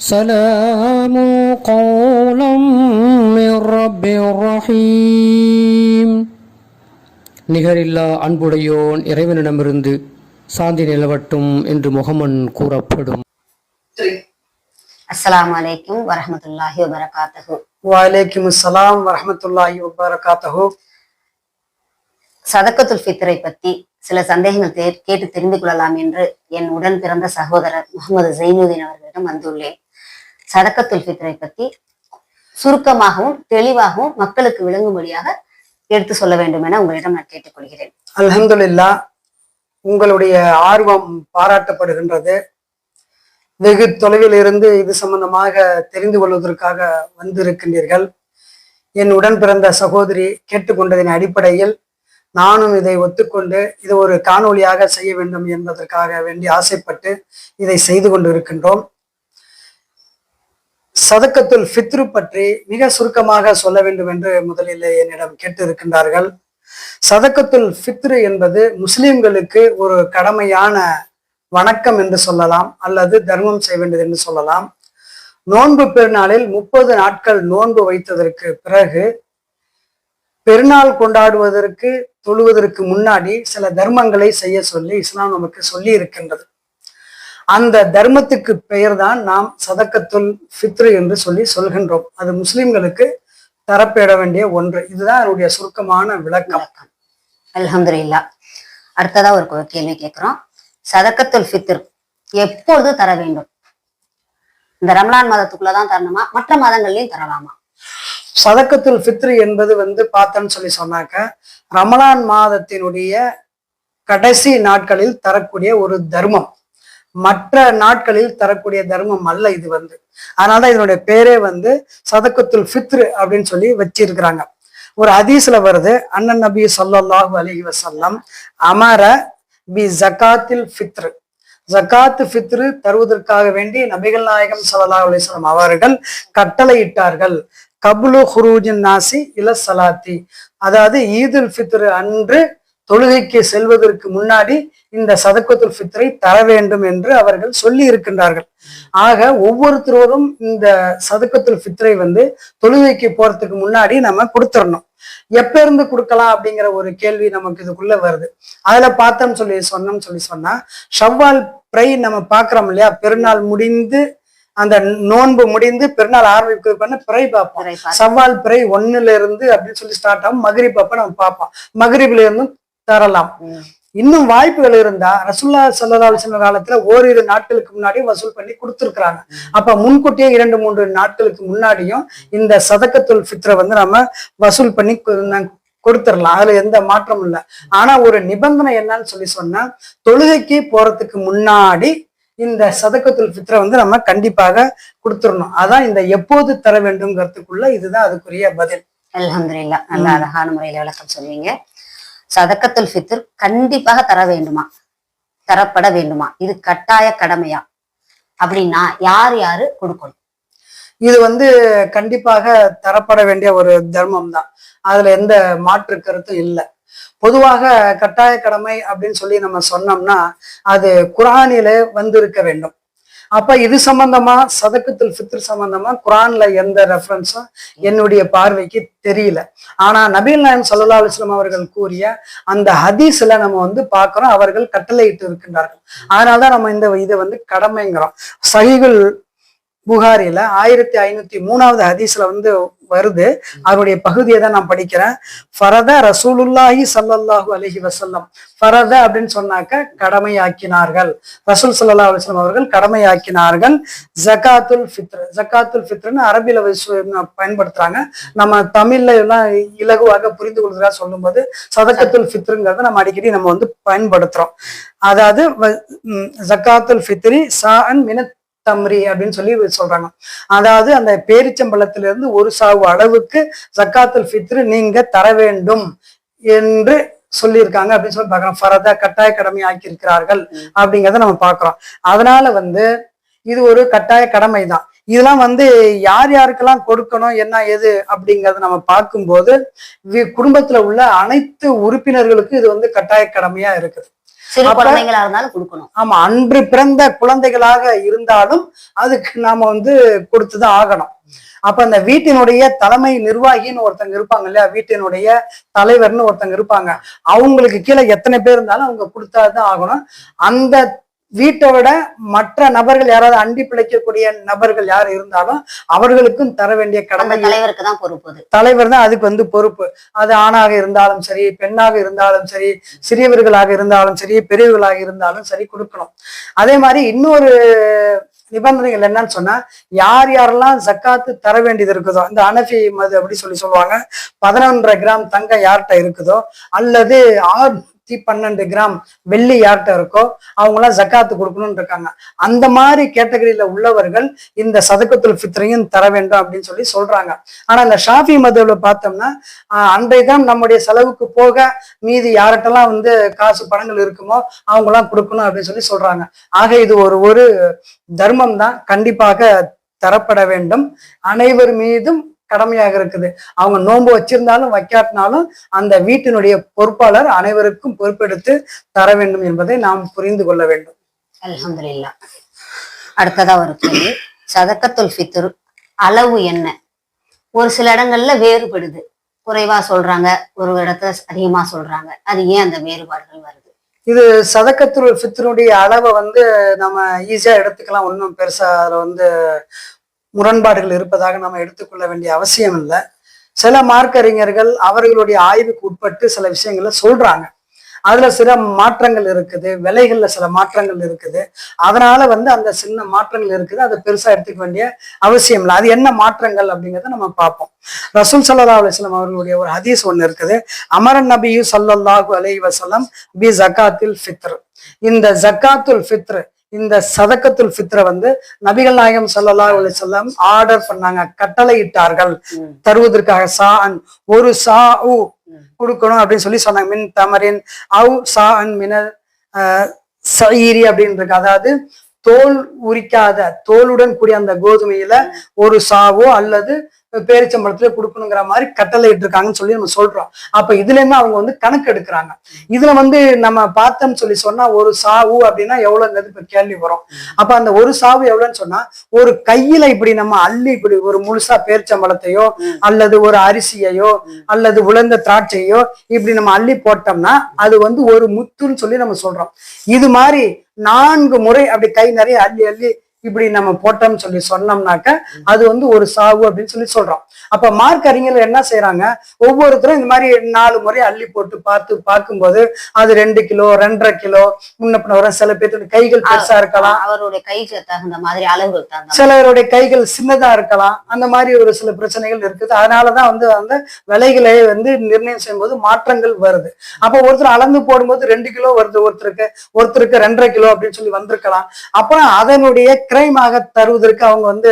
سلام قولا من رب رحيم நிகரில்லா அன்புடையோன் இறைவனிடமிருந்து சாந்தி நிலவட்டும் என்று முகமன் கூறப்படும் அஸ்ஸலாமு அலைக்கும் வரஹ்மத்துல்லாஹி வபரகாத்துஹு வலைக்கும் அஸ்ஸலாம் வரஹமத்துல்லாஹி வபரகாத்தஹு சதக்கத்துல் ஃபித்ரை பத்தி சில சந்தேகங்கள் தே- கேட்டு தெரிந்து கொள்ளலாம் என்று என் உடன் பிறந்த சகோதரர் முகமது ஜெயினுதீன் அவர்களிடம் வந்துள்ளேன் சதக்கத்துல் ஃபித்ரை பத்தி சுருக்கமாகவும் தெளிவாகவும் மக்களுக்கு விளங்கும்படியாக எடுத்து சொல்ல வேண்டும் என உங்களிடம் நான் கேட்டுக்கொள்கிறேன். அலமதுல்லா உங்களுடைய ஆர்வம் பாராட்டப்படுகின்றது. வெகு தொலைவில் இருந்து இது சம்பந்தமாக தெரிந்து கொள்வதற்காக வந்திருக்கின்றீர்கள். என் உடன் பிறந்த சகோதரி கேட்டுக்கொண்டதின் அடிப்படையில் நானும் இதை ஒத்துக்கொண்டு இது ஒரு காணொளியாக செய்ய வேண்டும் என்பதற்காக வேண்டி ஆசைப்பட்டு இதை செய்து கொண்டு இருக்கின்றோம் சதக்கத்துல் ஃபித்ரு பற்றி மிக சுருக்கமாக சொல்ல வேண்டும் என்று முதலில் என்னிடம் கேட்டு இருக்கின்றார்கள் சதக்கத்துல் ஃபித்ரு என்பது முஸ்லிம்களுக்கு ஒரு கடமையான வணக்கம் என்று சொல்லலாம் அல்லது தர்மம் செய்ய வேண்டியது என்று சொல்லலாம். நோன்பு பெருநாளில் முப்பது நாட்கள் நோன்பு வைத்ததற்கு பிறகு பெருநாள் கொண்டாடுவதற்கு தொழுவதற்கு முன்னாடி சில தர்மங்களை செய்ய சொல்லி இஸ்லாம் நமக்கு சொல்லி இருக்கின்றது அந்த தர்மத்துக்கு பெயர்தான் நாம் சதக்கத்துல் ஃபித்ரு என்று சொல்லி சொல்கின்றோம். அது முஸ்லிம்களுக்கு தரப்பேட வேண்டிய ஒன்று. இதுதான் என்னுடைய சுருக்கமான விளக்கம். அல்ஹம்துலில்லா. அடுத்ததா ஒரு கேள்வி கேட்கிறோம். சதக்கத்துல் ஃபித்ர் எப்பொழுது தர வேண்டும்? இந்த ரமலான் மாதத்துக்குள்ளதான் தரணுமா? மற்ற மாதங்கள்லயும் தரலாமா? சதக்கத்துல் ஃபித்ரு என்பது வந்து பார்த்தோன்னு சொல்லி சொன்னாக்க ரமலான் மாதத்தினுடைய கடைசி நாட்களில் தரக்கூடிய ஒரு தர்மம். மற்ற நாட்களில் தரக்கூடிய தர்மம் அல்ல இது வந்து. அதனாலதான் இதனுடைய பேரே வந்து சதக்கத்துல் ஃபித்ரு அப்படின்னு சொல்லி வச்சிருக்கிறாங்க. ஒரு ஹதீஸ்ல வருது அண்ணன் நபி ஸல்லல்லாஹு அலைஹி வசல்லம் அமர பி ஜகாத்தில் ஃபித்ரு. ஜகாத்து ஃபித்ரு தருவதற்காக வேண்டி நபிகள் நாயகம் ஸல்லல்லாஹு அலிஸ்லாம் அவர்கள் கட்டளையிட்டார்கள் கபுலு ஹுரூஜின் நாசி இல சலாத்தி. அதாவது ஈதுல் ஃபித்ரு அன்று தொழுகைக்கு செல்வதற்கு முன்னாடி இந்த சதக்கத்துல் ஃபித்ரை தர வேண்டும் என்று அவர்கள் சொல்லி இருக்கின்றார்கள். ஆக ஒவ்வொருத்தரோடும் இந்த சதக்கத்துல் ஃபித்ரை வந்து தொழுகைக்கு போறதுக்கு முன்னாடி நம்ம கொடுத்துடணும் எப்ப இருந்து கொடுக்கலாம் அப்படிங்கிற ஒரு கேள்வி நமக்கு இதுக்குள்ள வருது. அதுல பார்த்தோம்னு சொல்லி சொன்னோம்னு சொல்லி சொன்னா ஷவ்வால் பிரை நம்ம பார்க்கிறோம் இல்லையா? பெருநாள் முடிந்து அந்த நோன்பு முடிந்து பெருநாள் ஆரம்பிக்கிறதுக்கு பிறை பார்ப்போம். சவால் பிறை ஒண்ணுல இருந்து அப்படின்னு சொல்லி ஸ்டார்ட் ஆகும். மகரிப் அப்ப நம்ம பார்ப்போம். மகரிப்ல இருந்தும் தரலாம். இன்னும் வாய்ப்புகள் இருந்தா ரசுல்லா சல்லா அலிஸ்லாம் காலத்துல ஓரிரு நாட்களுக்கு முன்னாடி வசூல் பண்ணி கொடுத்துருக்காங்க அப்ப முன்கூட்டியே இரண்டு மூன்று நாட்களுக்கு முன்னாடியும் இந்த சதக்கத்துல் ஃபித்ரை வந்து நம்ம வசூல் பண்ணி கொடுத்துடலாம் அதுல எந்த மாற்றமும் இல்லை. ஆனா ஒரு நிபந்தனை என்னன்னு சொல்லி சொன்னா தொழுகைக்கு போறதுக்கு முன்னாடி இந்த சதக்கத்துல் ஃபித்ரை வந்து நம்ம கண்டிப்பாக கொடுத்துடணும் அதான் இந்த எப்போது தர வேண்டும்ங்கிறதுக்குள்ள இதுதான் அதுக்குரிய பதில். அல்ஹம்துலில்லா நல்ல அழகான முறையில விளக்கம் சொல்வீங்க சதக்கத்துல் ஃபித்ர் கண்டிப்பாக தர வேண்டுமா? தரப்பட வேண்டுமா? இது கட்டாய கடமையா? அப்படின்னா யார் யாரு கொடுக்கணும்? இது வந்து கண்டிப்பாக தரப்பட வேண்டிய ஒரு தர்மம் தான் அதுல எந்த மாற்று கருத்தும் இல்லை. பொதுவாக கட்டாய கடமை அப்படின்னு சொல்லி நம்ம சொன்னோம்னா அது குரானில வந்திருக்க வேண்டும். அப்ப இது சம்பந்தமா சதக்கத்துல் ஃபித்ர் சம்பந்தமா குரான்ல எந்த ரெஃபரன்ஸும் என்னுடைய பார்வைக்கு தெரியல. ஆனா நபீல் நாயம் சல்லா அலுவலம் அவர்கள் கூறிய அந்த ஹதீஸ்ல நம்ம வந்து பார்க்கிறோம் அவர்கள் கட்டளையிட்டு இருக்கின்றார்கள். அதனாலதான் நம்ம இந்த இதை வந்து கடமைங்கிறோம். சகிகள் புகாரில ஆயிரத்தி ஐநூத்தி மூணாவது ஹதீஸ்ல வந்து வருது. அவருடைய பகுதியை தான் நான் படிக்கிறேன். ஃபரத ரசூலுல்லாஹி சல்லல்லாஹு அலஹி வசல்லம் ஃபரத அப்படின்னு சொன்னாக்க கடமையாக்கினார்கள். ரசூல் சல்லா அலுவலம் அவர்கள் கடமையாக்கினார்கள். ஜகாத்துல் ஃபித்ர். ஜக்காத்துல் ஃபித்ர்னு அரபியில பயன்படுத்துறாங்க. நம்ம தமிழ்ல எல்லாம் இலகுவாக புரிந்து கொள்கிறதா சொல்லும்போது சதக்கத்துல் ஃபித்ருங்கிறத நம்ம அடிக்கடி நம்ம வந்து பயன்படுத்துறோம். அதாவது ஜக்காத்துல் ஃபித்ரி சா ஃபித்ரி சாஅன் மின தம்ரி அப்படின்னு சொல்லி சொல்றாங்க. அதாவது அந்த பேரிச்சம்பழத்திலிருந்து ஒரு சாவு அளவுக்கு சக்காத்துல் ஃபித்ரு நீங்க தர வேண்டும் என்று சொல்லியிருக்காங்க அப்படின்னு சொல்லி பார்க்கலாம் ஃபரதா கட்டாய கடமை ஆக்கி இருக்கிறார்கள் அப்படிங்கிறத நம்ம பார்க்கிறோம். அதனால வந்து இது ஒரு கட்டாய கடமை தான் இதெல்லாம் வந்து யார் யாருக்கெல்லாம் கொடுக்கணும் என்ன ஏது அப்படிங்கிறத நம்ம பார்க்கும்போது வி- குடும்பத்துல உள்ள அனைத்து உறுப்பினர்களுக்கும் இது வந்து கட்டாய கடமையா இருக்குது. சிறு குழந்தைங்களா இருந்தாலும் கொடுக்கணும். ஆமா அன்று பிறந்த குழந்தைகளாக இருந்தாலும் அதுக்கு நாம வந்து கொடுத்துதான் ஆகணும். அப்ப அந்த வீட்டினுடைய தலைமை நிர்வாகின்னு ஒருத்தங்க இருப்பாங்க இல்லையா? வீட்டினுடைய தலைவர்னு ஒருத்தங்க இருப்பாங்க. அவங்களுக்கு கீழே எத்தனை பேர் இருந்தாலும் அவங்க கொடுத்தாதான் ஆகணும். அந்த வீட்டை விட மற்ற நபர்கள் யாராவது அண்டி பிழைக்கக்கூடிய நபர்கள் யார் இருந்தாலும் அவர்களுக்கும் தர வேண்டிய கடமை தலைவருக்கு தான் பொறுப்பு தலைவர் தான் அதுக்கு வந்து பொறுப்பு. அது ஆணாக இருந்தாலும் சரி பெண்ணாக இருந்தாலும் சரி சிறியவர்களாக இருந்தாலும் சரி பெரியவர்களாக இருந்தாலும் சரி கொடுக்கணும். அதே மாதிரி இன்னொரு நிபந்தனைகள் என்னன்னு சொன்னா யார் யாரெல்லாம் ஜக்காத்து தர வேண்டியது இருக்குதோ இந்த அனஃபி மது அப்படி சொல்லி சொல்லுவாங்க பதினொன்றரை கிராம் தங்கம் யார்கிட்ட இருக்குதோ அல்லது ஆறுநூத்தி பன்னெண்டு கிராம் வெள்ளி யார்கிட்ட இருக்கோ அவங்களாம் ஜக்காத்து கொடுக்கணும்னு இருக்காங்க. அந்த மாதிரி கேட்டகரியில உள்ளவர்கள் இந்த சதக்கத்துல் ஃபித்ரையும் தர வேண்டும் அப்படின்னு சொல்லி சொல்றாங்க. ஆனா இந்த ஷாஃபி மதுவில் பார்த்தோம்னா அன்றைதான் நம்முடைய செலவுக்கு போக மீதி யார்கிட்டலாம் வந்து காசு பணங்கள் இருக்குமோ அவங்களாம் கொடுக்கணும் அப்படின்னு சொல்லி சொல்றாங்க. ஆக இது ஒரு ஒரு தர்மம் தான் கண்டிப்பாக தரப்பட வேண்டும். அனைவர் மீதும் கடமையாக இருக்குது. அவங்க நோன்பு வச்சிருந்தாலும் வைக்காட்டினாலும் அந்த வீட்டினுடைய பொறுப்பாளர் அனைவருக்கும் பொறுப்பெடுத்து தர வேண்டும் என்பதை நாம் புரிந்து கொள்ள வேண்டும். அல்ஹம்துலில்லாஹ். அடுத்ததா ஒரு கேள்வி. சதக்கத்துல் ஃபித்ர் அளவு என்ன? ஒரு சில இடங்கள்ல வேறுபடுது. குறைவா சொல்றாங்க ஒரு இடத்துல அதிகமா சொல்றாங்க. அது ஏன் அந்த வேறுபாடுகள் வருது? இது சதக்கத்துல் ஃபித்ருடைய அளவை வந்து நம்ம ஈஸியா எடுத்துக்கலாம். ஒன்றும் பெருசா அதுல வந்து முரண்பாடுகள் இருப்பதாக நம்ம எடுத்துக்கொள்ள வேண்டிய அவசியம் இல்லை. சில மார்க்கறிஞர்கள் அவர்களுடைய ஆய்வுக்கு உட்பட்டு சில விஷயங்களை சொல்றாங்க. அதுல சில மாற்றங்கள் இருக்குது விலைகள்ல சில மாற்றங்கள் இருக்குது. அதனால வந்து அந்த சின்ன மாற்றங்கள் இருக்குது. அதை பெருசா எடுத்துக்க வேண்டிய அவசியம் இல்லை. அது என்ன மாற்றங்கள் அப்படிங்கிறத நம்ம பார்ப்போம். ரசூல் சல்லா அலிஸ்லாம் அவர்களுடைய ஒரு ஹதீஸ் ஒண்ணு இருக்குது. அமரன் நபியு சல்லல்லாஹு அலைஹி வசலம் பி ஜக்காத்தில் ஃபித்ரு. இந்த ஜக்காத்துல் ஃபித்ரு இந்த சதக்கத்துல் ஃபித்ரை வந்து நபிகள் நாயகம் ஸல்லல்லாஹு அலைஹி வஸல்லம் ஆர்டர் பண்ணாங்க கட்டளை இட்டார்கள் ம். தருவதற்காக சா அன் ஒரு சா உ. கொடுக்கணும் அப்படின்னு சொல்லி சொன்னாங்க மின் தமரின் அவு சா அன் மின சஈரி அப்படின்னு இருக்கு அதாவது தோல் உரிக்காத தோலுடன் கூடிய அந்த கோதுமையில ஒரு சாவோ அல்லது பேரிச்சம்பளத்துல கொடுக்கணுங்கிற மாதிரி கட்டளை இருக்காங்கன்னு சொல்லி நம்ம சொல்றோம். அப்ப இதுல இருந்து அவங்க வந்து கணக்கு எடுக்கிறாங்க. இதுல வந்து நம்ம பார்த்தோம்னு சொல்லி சொன்னா ஒரு சாவு அப்படின்னா எவ்வளவுங்கிறது இப்ப கேள்வி வரும். அப்ப அந்த ஒரு சாவு எவ்வளவுன்னு சொன்னா ஒரு கையில இப்படி நம்ம அள்ளி இப்படி ஒரு முழுசா பேரிச்சம்பழத்தையோ அல்லது ஒரு அரிசியையோ அல்லது உலர்ந்த திராட்சையோ இப்படி நம்ம அள்ளி போட்டோம்னா அது வந்து ஒரு முத்துன்னு சொல்லி நம்ம சொல்றோம். இது மாதிரி நான்கு முறை அப்படி கை நிறைய அள்ளி அள்ளி இப்படி நம்ம போட்டோம்னு சொல்லி சொன்னோம்னாக்க அது வந்து ஒரு சாவு அப்படின்னு சொல்லி சொல்றோம். அப்ப மார்க் அறிஞர்கள் என்ன செய்யறாங்க ஒவ்வொருத்தரும் இந்த மாதிரி நாலு முறை அள்ளி போட்டு பார்த்து பார்க்கும்போது அது ரெண்டு கிலோ ரெண்டரை கிலோ முன்ன பின்ன வர சில பேர்த்தோட கைகள் பெருசா இருக்கலாம். அவருடைய கைக்கு தகுந்த மாதிரி மாதிரி. சிலருடைய கைகள் சின்னதா இருக்கலாம். அந்த மாதிரி ஒரு சில பிரச்சனைகள் இருக்குது. அதனாலதான் வந்து அந்த விலைகளை வந்து நிர்ணயம் செய்யும்போது மாற்றங்கள் வருது. அப்ப ஒருத்தர் அளந்து போடும்போது ரெண்டு கிலோ வருது. ஒருத்தருக்கு ஒருத்தருக்கு ரெண்டரை கிலோ அப்படின்னு சொல்லி வந்திருக்கலாம். அப்புறம் அதனுடைய கிரைமாக தருவதற்கு அவங்க வந்து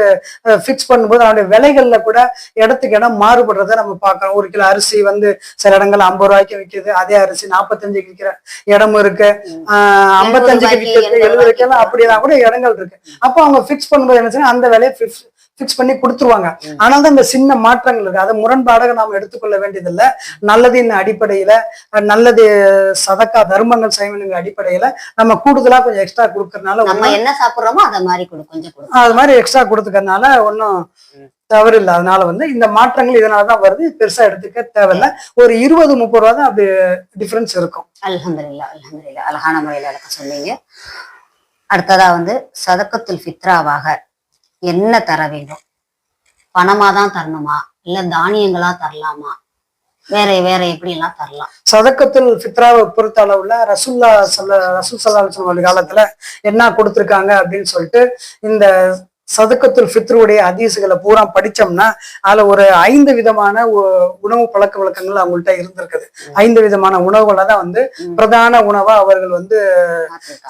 ஃபிக்ஸ் பண்ணும்போது அதனுடைய விலைகள்ல கூட இடத்துக்கு இடம் மாறுபடுறத நம்ம பார்க்கறோம். ஒரு கிலோ அரிசி வந்து சில இடங்கள்ல ஐம்பது ரூபாய்க்கு விற்கிது அதே அரிசி நாற்பத்தஞ்சுக்கு விற்கிற இடமும் இருக்கு. ஆஹ் ஐம்பத்தஞ்சுக்கு விற்கிறது எண்பது எழுபதுக்கு எல்லாம் ரூபாய்க்கு கூட இடங்கள் இருக்கு. அப்போ அவங்க ஃபிக்ஸ் பண்ணும்போது என்ன அந்த விலையை ஃபிக்ஸ் பண்ணி கொடுத்துருவாங்க. ஆனால் தான் இந்த சின்ன மாற்றங்கள் இருக்கு. அதை முரண்பாடாக நாம் எடுத்துக்கொள்ள வேண்டியதில்லை. நல்லதின் அடிப்படையில நல்லது சதக்கா தர்மங்கள் செய்வனுங்கிற அடிப்படையில நம்ம கூடுதலா கொஞ்சம் எக்ஸ்ட்ரா கொடுக்கறதுனால நம்ம என்ன சாப்பிடுறோமோ அத மாதிரி கொடு கொஞ்சம் கொடு. அது மாதிரி எக்ஸ்ட்ரா கொடுத்துக்கறதுனால ஒன்றும் தவறு இல்லை அதனால வந்து இந்த மாற்றங்கள் இதனால தான் வருது. பெருசா எடுத்துக்க தேவையில்ல. ஒரு இருபது முப்பது ரூபா தான் அப்படி டிஃபரன்ஸ் இருக்கும். அல்ஹம்துலில்லாஹ் அல்ஹம்துலில்லாஹ் அழகான முறையில விளக்க சொன்னீங்க. அடுத்ததா வந்து சதக்கத்துல் ஃபித்ராவாக என்ன தர வேண்டும் பணமா தான் தரணுமா? இல்ல தானியங்களா தரலாமா? வேற வேற எப்படி எல்லாம் தரலாம்? சதக்கத்துல் ஃபித்ராவை பொறுத்த அளவுல ரசுல்லா சொல்ல ரசூல் சல்லா காலத்துல என்ன கொடுத்துருக்காங்க அப்படின்னு சொல்லிட்டு இந்த சதக்கத்துல் ஃபித்ருடைய ஹதீஸுகளை பூரா படிச்சோம்னா அதுல ஒரு ஐந்து விதமான உணவு பழக்க வழக்கங்கள் அவங்கள்ட்ட இருந்திருக்குது. ஐந்து விதமான உணவுகளை தான் வந்து. பிரதான உணவா அவர்கள் வந்து.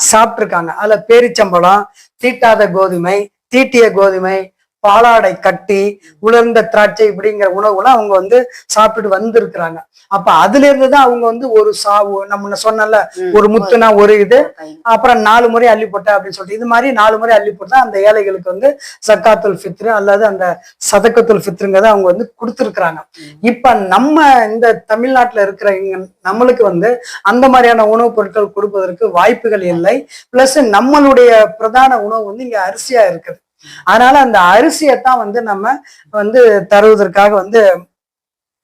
சாப்பிட்டிருக்காங்க. அதுல பேரிச்சம்பழம் தீட்டாத கோதுமை தீட்டிய கோதுமை பாலாடை கட்டி உலர்ந்த திராட்சை இப்படிங்கிற உணவுலாம் அவங்க வந்து சாப்பிட்டுட்டு வந்திருக்கிறாங்க. அப்ப அதுல இருந்து தான் அவங்க வந்து ஒரு சாவு நம்ம சொன்னல. ஒரு முத்துனா ஒரு இது. அப்புறம் நாலு முறை அள்ளி போட்ட அப்படின்னு சொல்லிட்டு. இது மாதிரி நாலு முறை அள்ளி போட்டா அந்த ஏழைகளுக்கு வந்து ஜக்காத்துல் ஃபித்ரு அல்லது அந்த சதக்கத்துல் ஃபித்ருங்கிறத அவங்க வந்து கொடுத்துருக்குறாங்க. இப்ப நம்ம இந்த தமிழ்நாட்டுல இருக்கிற இங்க நம்மளுக்கு வந்து அந்த மாதிரியான உணவுப் பொருட்கள் கொடுப்பதற்கு வாய்ப்புகள் இல்லை. பிளஸ் நம்மளுடைய பிரதான உணவு வந்து இங்க அரிசியா இருக்குது. அதனால அந்த அரிசியைத்தான் வந்து நம்ம வந்து தருவதற்காக வந்து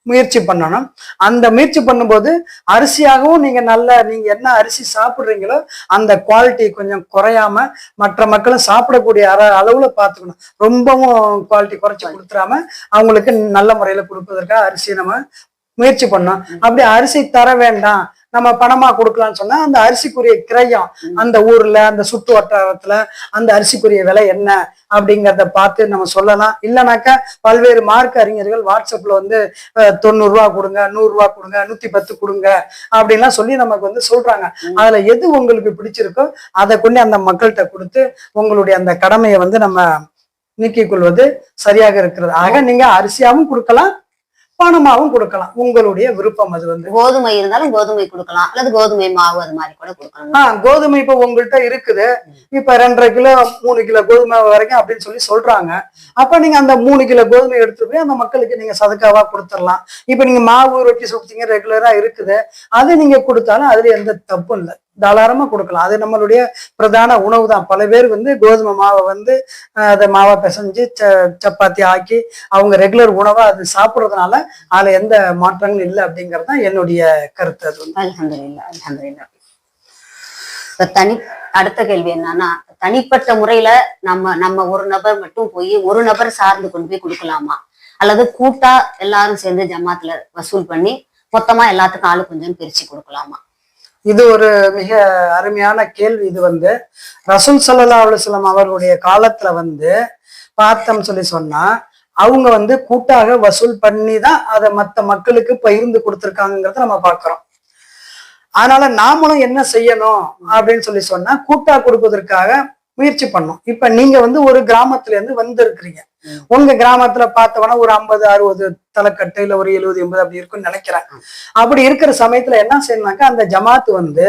முயற்சி பண்ணணும். அந்த முயற்சி பண்ணும்போது அரிசியாகவும் நீங்க நல்ல நீங்க என்ன அரிசி சாப்பிடுறீங்களோ அந்த குவாலிட்டி கொஞ்சம் குறையாம மற்ற மக்களும் சாப்பிடக்கூடிய அற அளவுல பார்த்துக்கணும். ரொம்பவும் குவாலிட்டி குறைச்சி கொடுத்துறாம அவங்களுக்கு நல்ல முறையில கொடுப்பதற்காக அரிசி நம்ம முயற்சி பண்ணோம் அப்படி அரிசி தர வேண்டாம். நம்ம பணமா கொடுக்கலாம்னு சொன்னா அந்த அரிசிக்குரிய கிரயம் அந்த ஊர்ல அந்த சுற்று வட்டாரத்துல அந்த அரிசிக்குரிய விலை என்ன அப்படிங்கறத பார்த்து நம்ம சொல்லலாம். இல்லைனாக்கா பல்வேறு மார்க் அறிஞர்கள் வாட்ஸ்அப்ல வந்து அஹ், தொண்ணூறு ரூபா கொடுங்க நூறு ரூபா கொடுங்க நூத்தி பத்து கொடுங்க அப்படின்லாம் சொல்லி நமக்கு வந்து சொல்றாங்க. அதுல எது உங்களுக்கு பிடிச்சிருக்கோ அதை கொண்டு அந்த மக்கள்கிட்ட கொடுத்து உங்களுடைய அந்த கடமையை வந்து நம்ம நீக்கிக் கொள்வது சரியாக இருக்கிறது. ஆக நீங்க அரிசியாவும் கொடுக்கலாம் பணமாவும் கொடுக்கலாம். உங்களுடைய விருப்பம் அது வந்து. கோதுமை இருந்தாலும் கோதுமை கொடுக்கலாம். அல்லது கோதுமை மாவு அது மாதிரி கூட கொடுக்கலாம். ஆஹ் கோதுமை இப்ப உங்கள்கிட்ட இருக்குது. இப்ப ரெண்டரை கிலோ மூணு கிலோ கோதுமை வரைக்கும் அப்படின்னு சொல்லி சொல்றாங்க. அப்ப நீங்க அந்த மூணு கிலோ கோதுமை எடுத்துட்டு போய் அந்த மக்களுக்கு நீங்க சதக்காவா கொடுத்துடலாம். இப்ப நீங்க மாவு ரொட்டி சுடுத்தீங்க ரெகுலரா இருக்குது. அது நீங்க கொடுத்தாலும் அதுல எந்த தப்பும் இல்லை. தாராளமா கொடுக்கலாம். அது நம்மளுடைய பிரதான உணவு தான் பல பேர் வந்து கோதுமை மாவை வந்து அதை மாவை பிசைஞ்சு ச சப்பாத்தி ஆக்கி அவங்க ரெகுலர் உணவா அது சாப்பிடுறதுனால அதுல எந்த மாற்றங்களும் இல்லை அப்படிங்கிறது தான் என்னுடைய கருத்து. அது வந்து அல்ஹம்துலில்லா தனி அடுத்த கேள்வி என்னன்னா தனிப்பட்ட முறையில நம்ம நம்ம ஒரு நபர் மட்டும் போய் ஒரு நபர் சார்ந்து கொண்டு போய் கொடுக்கலாமா? அல்லது கூட்டா எல்லாரும் சேர்ந்து ஜமாத்துல வசூல் பண்ணி மொத்தமா எல்லாத்துக்கும் ஆளு கொஞ்சம் பிரிச்சு கொடுக்கலாமா? இது ஒரு மிக அருமையான கேள்வி. இது வந்து ரசூல் சல்லா அலுவலம் அவர்களுடைய காலத்துல வந்து பார்த்தோம் சொல்லி சொன்னா அவங்க வந்து கூட்டாக வசூல் பண்ணி தான் அதை மற்ற மக்களுக்கு பகிர்ந்து கொடுத்துருக்காங்கிறத நம்ம பார்க்குறோம் அதனால நாமளும் என்ன செய்யணும் அப்படின்னு சொல்லி சொன்னா கூட்டா கொடுப்பதற்காக முயற்சி பண்ணும். இப்ப நீங்க வந்து ஒரு கிராமத்துல இருந்து வந்திருக்கிறீங்க. உங்க கிராமத்துல பார்த்தவனா ஒரு ஐம்பது அறுபது தலைக்கட்டு இல்ல ஒரு எழுபது எண்பது அப்படி இருக்கும்னு நினைக்கிறேன். அப்படி இருக்கிற சமயத்துல என்ன செய்யணும்னாக்கா அந்த ஜமாத்து வந்து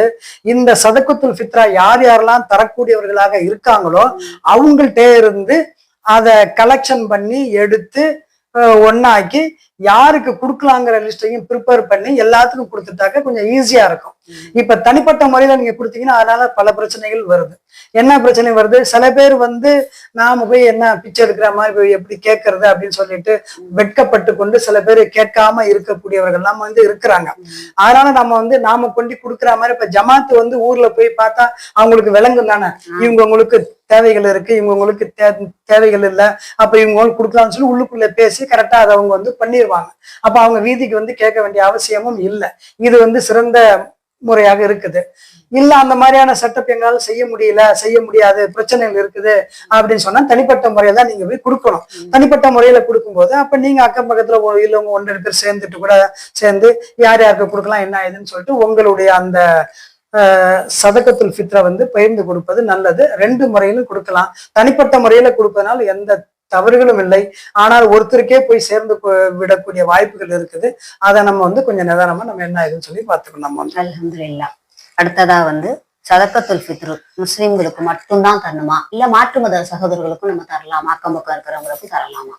இந்த சதக்குத்துல் ஃபித்ரா யார் யாரெல்லாம் தரக்கூடியவர்களாக இருக்காங்களோ அவங்கள்ட்ட இருந்து அதை கலெக்ஷன் பண்ணி எடுத்து ஒன்னாக்கி யாருக்கு கொடுக்கலாங்கிற லிஸ்டையும் ப்ரிப்பேர் பண்ணி எல்லாத்துக்கும் கொடுத்துட்டாக்க கொஞ்சம் ஈஸியா இருக்கும். இப்ப தனிப்பட்ட முறையில நீங்க கொடுத்தீங்கன்னா அதனால பல பிரச்சனைகள் வருது. என்ன பிரச்சனை வருது? சில பேர் வந்து நாம போய் என்ன பிச்சை எடுக்கிற மாதிரி போய் எப்படி கேட்கறது அப்படின்னு சொல்லிட்டு வெட்கப்பட்டு கொண்டு சில பேர் கேட்காம இருக்கக்கூடியவர்கள் எல்லாம் வந்து இருக்கிறாங்க. அதனால நம்ம வந்து நாம கொண்டு கொடுக்குற மாதிரி இப்ப ஜமாத்து வந்து ஊர்ல போய் பார்த்தா அவங்களுக்கு விளங்கும் தானே? இவங்க உங்களுக்கு தேவைகள் இருக்கு இவங்க உங்களுக்கு தே- தேவைகள் இல்ல அப்ப இவங்க கொடுக்கலாம்னு சொல்லி உள்ளுக்குள்ள பேசி கரெக்டா அதை அவங்க வந்து பண்ணிடுவாங்க அப்ப அவங்க வீதிக்கு வந்து கேட்க வேண்டிய அவசியமும் இல்லை. இது வந்து சிறந்த முறையாக இருக்குது. இல்ல அந்த மாதிரியான செட்டப் எங்களால செய்ய முடியல செய்ய முடியாது பிரச்சனைகள் இருக்குது அப்படின்னு சொன்னா தனிப்பட்ட முறையில தான் நீங்க போய் கொடுக்கணும். தனிப்பட்ட முறையில கொடுக்கும்போது அப்ப நீங்க அக்கம் பக்கத்துல ஒரு இல்லவங்க ஒன்று ரெண்டு பேர் சேர்ந்துட்டு கூட சேர்ந்து யார் யாருக்கு கொடுக்கலாம் என்ன ஏதுன்னு சொல்லிட்டு உங்களுடைய அந்த அஹ், சதக்கத்துல் ஃபித்ரை வந்து பகிர்ந்து கொடுப்பது நல்லது. ரெண்டு முறையிலும் கொடுக்கலாம். தனிப்பட்ட முறையில கொடுப்பதனால எந்த தவறுகளும் இல்லை. ஆனால் ஒருத்தருக்கே போய் சேர்ந்து விடக்கூடிய வாய்ப்புகள் இருக்குது. அதை நம்ம வந்து கொஞ்சம் நிதானமா நம்ம என்ன ஏதுன்னு சொல்லி பார்த்துக்கணும் நம்ம வந்து. அல்ஹம்துலில்லா. அடுத்ததா வந்து சதக்கத்துல் ஃபித்ரு. முஸ்லிம்களுக்கு மட்டும்தான் தரணுமா? இல்ல மாற்று மத சகோதரர்களுக்கும் நம்ம தரலாமா? அக்கம் பக்கம் இருக்கிறவங்களுக்கும் தரலாமா?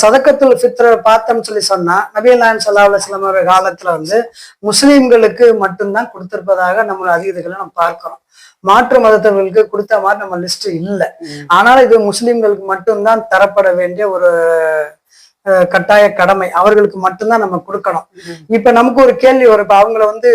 சதக்கத்துல் ஃபித்ர பார்த்தோம்னு சொல்லி சொன்னா நாயன் சல்லா அலுவலம் காலத்துல வந்து முஸ்லிம்களுக்கு மட்டும்தான் கொடுத்திருப்பதாக நம்ம அதிகதிகளை நம்ம பார்க்கிறோம். மாற்று மதத்தவர்களுக்கு கொடுத்த மாதிரி நம்ம லிஸ்ட் இல்லை ம். ஆனால் இது முஸ்லிம்களுக்கு மட்டும்தான் தரப்பட வேண்டிய ஒரு அஹ், கட்டாய கடமை அவர்களுக்கு மட்டும்தான் நம்ம கொடுக்கணும். இப்ப நமக்கு ஒரு கேள்வி வரும் இப்ப அவங்கள வந்து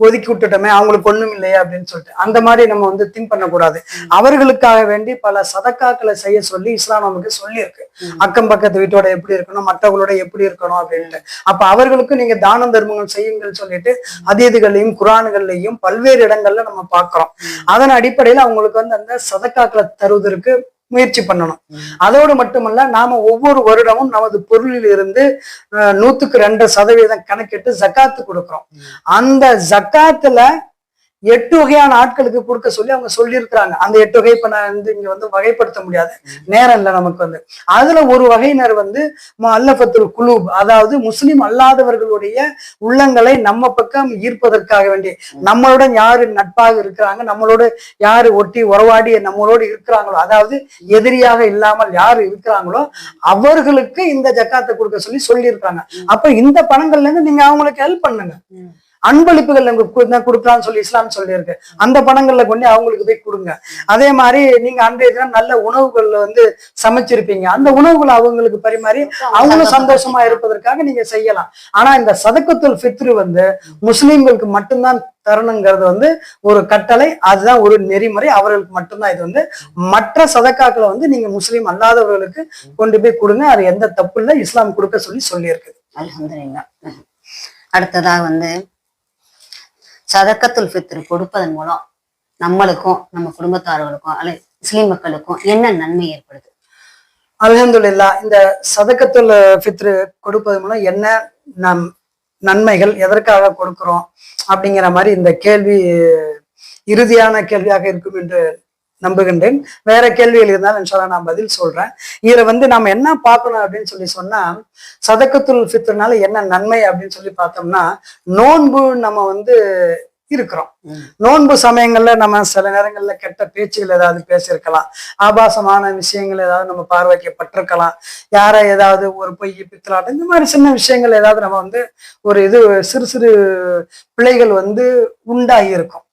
ஒதுக்கி விட்டுட்டோமே அவங்களுக்கு ஒண்ணும் இல்லையா அப்படின்னு சொல்லிட்டு. அந்த மாதிரி நம்ம வந்து திங்க் பண்ணக்கூடாது. அவர்களுக்காக வேண்டி பல சதக்காக்களை செய்ய சொல்லி இஸ்லாம் நமக்கு சொல்லியிருக்கு. அக்கம் பக்கத்து வீட்டோட எப்படி இருக்கணும் மற்றவங்களோட எப்படி இருக்கணும் அப்படின்ட்டு. அப்ப அவர்களுக்கும் நீங்க தான தர்மங்கள் செய்யுங்கள் சொல்லிட்டு அதீதுகளையும் குரான்கள்லையும் பல்வேறு இடங்கள்ல நம்ம பார்க்கிறோம். அதன் அடிப்படையில அவங்களுக்கு வந்து அந்த சதக்காக்களை தருவதற்கு முயற்சி பண்ணணும். அதோடு மட்டுமல்ல நாம ஒவ்வொரு வருடமும் நமது பொருளில் இருந்து நூத்துக்கு ரெண்டு சதவீதம் கணக்கிட்டு ஜக்காத்து கொடுக்கிறோம். அந்த ஜக்காத்துல எட்டு வகையான ஆட்களுக்கு கொடுக்க சொல்லி அவங்க சொல்லியிருக்கிறாங்க. அந்த எட்டு வகை இப்ப நான் வந்து இங்க வந்து வகைப்படுத்த முடியாது. நேரம் இல்லை நமக்கு வந்து. அதுல ஒரு வகையினர் வந்து அல்லஃபத்துல் குலூப் அதாவது முஸ்லிம் அல்லாதவர்களுடைய உள்ளங்களை நம்ம பக்கம் ஈர்ப்பதற்காக வேண்டி. நம்மளுடன் யாரு நட்பாக இருக்கிறாங்க நம்மளோட யாரு ஒட்டி உறவாடி நம்மளோடு இருக்கிறாங்களோ அதாவது எதிரியாக இல்லாமல் யாரு இருக்கிறாங்களோ அவர்களுக்கு இந்த ஜக்காத்தை கொடுக்க சொல்லி சொல்லியிருக்காங்க அப்ப இந்த பணங்கள்ல இருந்து நீங்க அவங்களுக்கு ஹெல்ப் பண்ணுங்க. அன்பளிப்புகள் கொடுக்கலாம்னு சொல்லி இஸ்லாம் சொல்லியிருக்கு. அந்த பணங்கள்ல கொண்டு அவங்களுக்கு போய் கொடுங்க. அதே மாதிரி நீங்க அன்றைய தினம் நல்ல உணவுகள்ல வந்து சமைச்சிருப்பீங்க. அந்த உணவுகளை அவங்களுக்கு பரிமாறி அவங்களும் சந்தோஷமா இருப்பதற்காக நீங்க செய்யலாம். ஆனா இந்த சதக்கத்துல் ஃபித்ரு வந்து முஸ்லிம்களுக்கு மட்டும்தான் தரணுங்கிறது வந்து ஒரு கட்டளை. அதுதான் ஒரு நெறிமுறை. அவர்களுக்கு மட்டும்தான் இது வந்து மற்ற சதக்காக்களை வந்து நீங்க முஸ்லீம் அல்லாதவர்களுக்கு கொண்டு போய் கொடுங்க. அது எந்த தப்பு இல்லை. இஸ்லாம் கொடுக்க சொல்லி சொல்லியிருக்கு. அடுத்ததா வந்து சதக்கத்துல் ஃபித்ரு கொடுப்பதன் மூலம் நம்மளுக்கும் நம்ம குடும்பத்தார்களுக்கும் அல்ல முஸ்லீம் மக்களுக்கும் என்ன நன்மை ஏற்படுது? அல்ஹம்துலில்லா இந்த சதக்கத்துல் ஃபித்ரு கொடுப்பது மூலம் என்ன நம் நன்மைகள் எதற்காக கொடுக்கிறோம் அப்படிங்கிற மாதிரி இந்த கேள்வி இறுதியான கேள்வியாக இருக்கும் என்று நம்புகின்றேன். வேற கேள்விகள் இருந்தாலும் இன்ஷால்லா நான் பதில் சொல்றேன். இதுல வந்து நம்ம என்ன பார்க்கணும் அப்படின்னு சொல்லி சொன்னா சதக்கத்துல் ஃபித்ருனால என்ன நன்மை அப்படின்னு சொல்லி பார்த்தோம்னா நோன்பு நம்ம வந்து இருக்கிறோம். நோன்பு சமயங்கள்ல நம்ம சில நேரங்கள்ல கெட்ட பேச்சுகள் ஏதாவது பேசியிருக்கலாம். ஆபாசமான விஷயங்கள் ஏதாவது நம்ம பார்வைக்கு பட்டிருக்கலாம் யாரை ஏதாவது ஒரு பொய் பித்தலாட்டம் இந்த மாதிரி சின்ன விஷயங்கள் ஏதாவது நம்ம வந்து ஒரு இது சிறு சிறு பிழைகள் வந்து உண்டாகி இருக்கும்.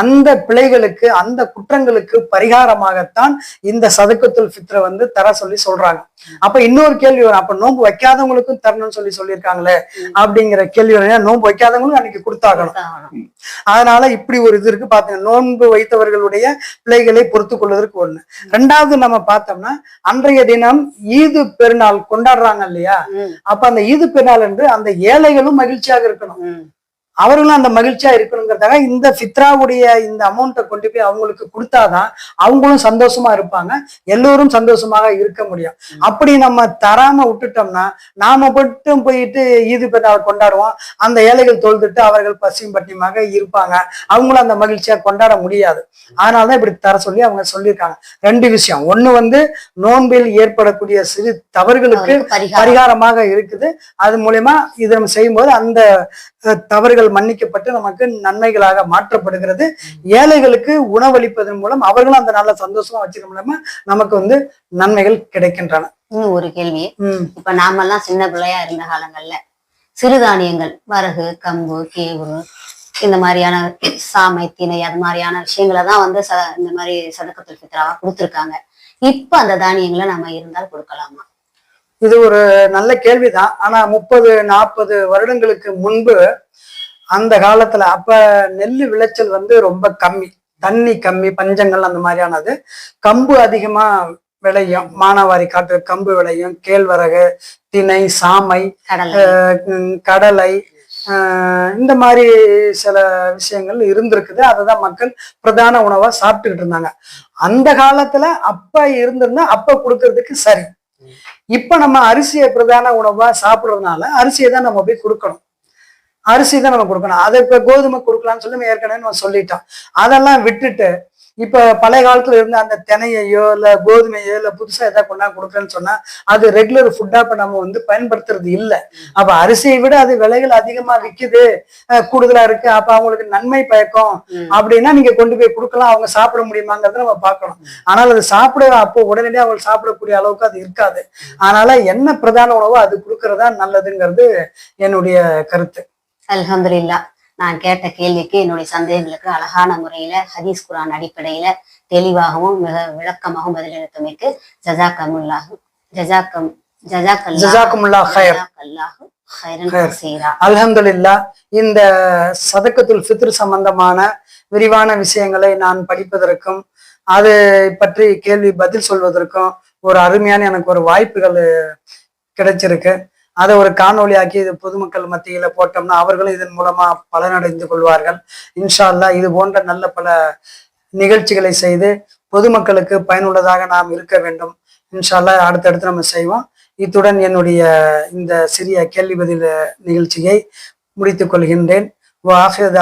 அந்த பிழைகளுக்கு அந்த குற்றங்களுக்கு பரிகாரமாகத்தான் இந்த சதுக்கத்துல் ஃபித்ரை வந்து தர சொல்லி சொல்றாங்க. அப்ப இன்னொரு கேள்வி வரும். அப்ப நோன்பு வைக்காதவங்களுக்கும் தரணும்னு சொல்லி சொல்லியிருக்காங்களே? அப்படிங்கிற கேள்வி வரும். நோன்பு வைக்காதவங்களும் அன்னைக்கு கொடுத்தாகணும். அதனால இப்படி ஒரு இது இருக்கு. பாத்துங்க நோன்பு வைத்தவர்களுடைய பிள்ளைகளை பொறுத்து கொள்வதற்கு ஒண்ணு. ரெண்டாவது நம்ம பார்த்தோம்னா அன்றைய தினம் ஈது பெருநாள் கொண்டாடுறாங்க இல்லையா? அப்ப அந்த ஈது பெருநாள் என்று அந்த ஏழைகளும் மகிழ்ச்சியாக இருக்கணும். அவர்களும் அந்த மகிழ்ச்சியா இருக்கணுங்கிறதுக்காக இந்த ஃபித்ராவுடைய இந்த அமௌண்ட்டை கொண்டு போய் அவங்களுக்கு கொடுத்தாதான் அவங்களும் சந்தோஷமா இருப்பாங்க. எல்லோரும் சந்தோஷமாக இருக்க முடியும். அப்படி நம்ம தராம விட்டுட்டோம்னா நாம மட்டும் போயிட்டு ஈது பெருநாள் கொண்டாடுவோம். அந்த ஏழைகள் தொழுதுட்டு அவர்கள் பசியும் பட்டியமாக இருப்பாங்க. அவங்களும் அந்த மகிழ்ச்சியா கொண்டாட முடியாது. அதனாலதான் இப்படி தர சொல்லி அவங்க சொல்லியிருக்காங்க. ரெண்டு விஷயம். ஒண்ணு வந்து நோன்பில் ஏற்படக்கூடிய சிறு தவறுகளுக்கு பரிகாரமாக இருக்குது. அது மூலயமா இது நம்ம செய்யும்போது அந்த தவறுகள் மன்னிக்கப்பட்டு நமக்கு நன்மைகளாக மாற்றப்படுகிறது. ஏழைகளுக்கு உணவளிப்பதன் மூலம் அவர்களும் அந்த நல்ல சந்தோஷமா வச்சுக்க மூலமா நமக்கு வந்து நன்மைகள் கிடைக்கின்றன. ஒரு கேள்வி. இப்ப நாமெல்லாம் சின்ன பிள்ளையா இருந்த காலங்கள்ல சிறுதானியங்கள் வரகு கம்பு கேவுரு இந்த மாதிரியான சாமை திணை அது மாதிரியான விஷயங்களை தான் வந்து ச இந்த மாதிரி சதக்கத்துல் ஃபித்ராவா கொடுத்துருக்காங்க. இப்ப அந்த தானியங்களை நம்ம இருந்தால் கொடுக்கலாமா? இது ஒரு நல்ல கேள்விதான். ஆனா முப்பது நாற்பது வருடங்களுக்கு முன்பு அந்த காலத்துல அப்ப நெல் விளைச்சல் வந்து ரொம்ப கம்மி. தண்ணி கம்மி பஞ்சங்கள் அந்த மாதிரியானது. கம்பு அதிகமா விளையும். மானாவாரி காட்டு கம்பு விளையும். கேழ்வரகு திணை சாமை கடலை. இந்த மாதிரி சில விஷயங்கள் இருந்திருக்குது. அததான் மக்கள் பிரதான உணவா சாப்பிட்டுக்கிட்டு இருந்தாங்க. அந்த காலத்துல அப்ப இருந்திருந்தா அப்ப கொடுக்கறதுக்கு சரி. இப்ப நம்ம அரிசியை பிரதான உணவா சாப்பிடுறதுனால அரிசியை தான் நம்ம போய் கொடுக்கணும். அரிசி தான் நம்ம கொடுக்கணும். அதை இப்போ கோதுமை கொடுக்கலாம்னு சொல்லி ஏற்கனவே நம்ம சொல்லிட்டோம். அதெல்லாம் விட்டுட்டு இப்ப பழைய காலத்துல இருந்த அந்த தினையையோ இல்ல கோதுமையோ இல்ல புதுசா எதாவது கொண்டாந்து கொடுக்குறேன்னு சொன்னா அது ரெகுலர் ஃபுட்டா இப்ப நம்ம வந்து பயன்படுத்துறது இல்ல. அப்ப அரிசியை விட அது விலைகள் அதிகமா விக்குது. அஹ் கூடுதலா இருக்கு. அப்ப அவங்களுக்கு நன்மை பயக்கும். அப்படின்னா நீங்க கொண்டு போய் கொடுக்கலாம். அவங்க சாப்பிட முடியுமாங்கிறத நம்ம பார்க்கணும். ஆனால் அது சாப்பிட அப்போ உடனடியாக அவங்க சாப்பிடக்கூடிய அளவுக்கு அது இருக்காது. அதனால என்ன பிரதான உணவோ அது கொடுக்கறதா நல்லதுங்கிறது என்னுடைய கருத்து. அல்ஹம்துலில்லா. நான் கேட்ட கேள்விக்கு என்னுடைய சந்தேகங்களுக்கு அழகான முறையில ஹதீஸ் குரான் அடிப்படையில தெளிவாகவும் மிக விளக்கமாகவும் பதிலளித்தமைக்கு ஹைர். கசீரா அல்ஹம்துலில்லா இந்த சதக்கத்துல் ஃபித்ர் சம்பந்தமான விரிவான விஷயங்களை நான் படிப்பதற்கும் அது பற்றி கேள்வி பதில் சொல்வதற்கும் ஒரு அருமையான எனக்கு ஒரு வாய்ப்புகள் கிடைச்சிருக்கு. அதை ஒரு காணொலியாக்கி இது பொதுமக்கள் மத்தியில போட்டோம்னா அவர்களும் இதன் மூலமா பலனடைந்து கொள்வார்கள். இன்ஷா இது போன்ற நல்ல பல நிகழ்ச்சிகளை செய்து பொதுமக்களுக்கு பயனுள்ளதாக நாம் இருக்க வேண்டும். இன்ஷா அல்லாஹ் அடுத்தடுத்து நம்ம செய்வோம். இத்துடன் என்னுடைய இந்த சிறிய கேள்வி பதில் நிகழ்ச்சியை முடித்துக் கொள்கின்றேன். வாஹிர்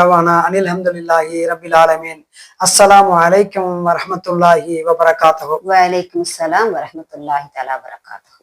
அனில் அஹமதுல்லாஹி ரபில் ஆலமீன். அஸ்ஸலாமு அலைக்கும் வரமத்துல்லாஹி வபரகாத்துஹு. வலைக்கும் சலாம் வரமத்துல்லாஹி தலா வரகாத்து